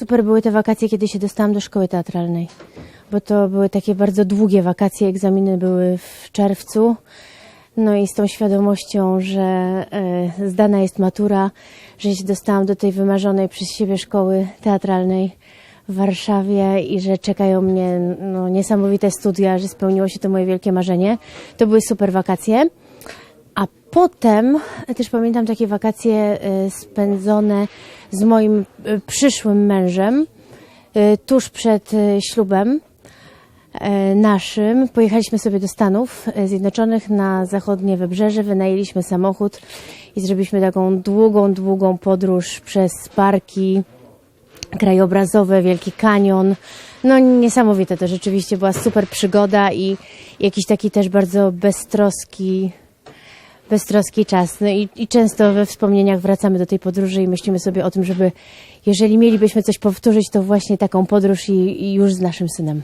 Super były te wakacje, kiedy się dostałam do szkoły teatralnej, bo to były takie bardzo długie wakacje. Egzaminy były w czerwcu. No i z tą świadomością, że e, zdana jest matura, że się dostałam do tej wymarzonej przez siebie szkoły teatralnej w Warszawie i że czekają mnie no, niesamowite studia, że spełniło się to moje wielkie marzenie. To były super wakacje. A potem też pamiętam takie wakacje e, spędzone z moim e, przyszłym mężem e, tuż przed e, ślubem naszym. Pojechaliśmy sobie do Stanów Zjednoczonych na zachodnie wybrzeże, wynajęliśmy samochód i zrobiliśmy taką długą, długą podróż przez parki krajobrazowe, Wielki Kanion. No niesamowite to rzeczywiście była super przygoda i jakiś taki też bardzo beztroski beztroski czas. No i, i często we wspomnieniach wracamy do tej podróży i myślimy sobie o tym, żeby jeżeli mielibyśmy coś powtórzyć, to właśnie taką podróż i, i już z naszym synem.